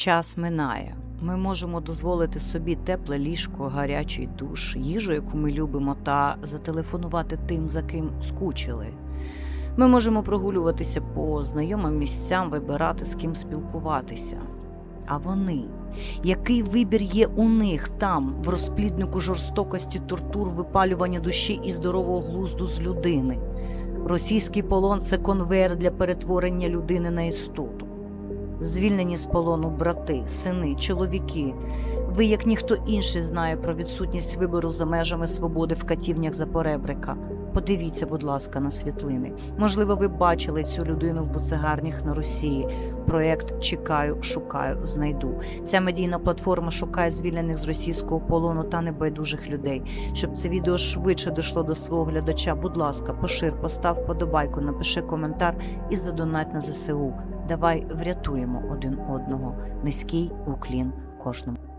Час минає. Ми можемо дозволити собі тепле ліжко, гарячий душ, їжу, яку ми любимо, та зателефонувати тим, за ким скучили. Ми можемо прогулюватися по знайомим місцям, вибирати з ким спілкуватися. А вони, який вибір є у них там, в розпліднику жорстокості, тортур, випалювання душі і здорового глузду з людини? Російський полон це конвейер для перетворення людини на істоту. Звільнені з полону брати, сини, чоловіки. Ви, як ніхто інший, знає про відсутність вибору за межами свободи в катівнях за поребрика. Подивіться, будь ласка, на світлини. Можливо, ви бачили цю людину в буцегарнях на Росії. Проєкт Чекаю, шукаю, знайду. Ця медійна платформа шукає звільнених з російського полону та небайдужих людей. Щоб це відео швидше дійшло до свого глядача, будь ласка, пошир, постав подобайку, напиши коментар і задонать на ЗСУ. Давай врятуємо один одного. Низький уклін кожному.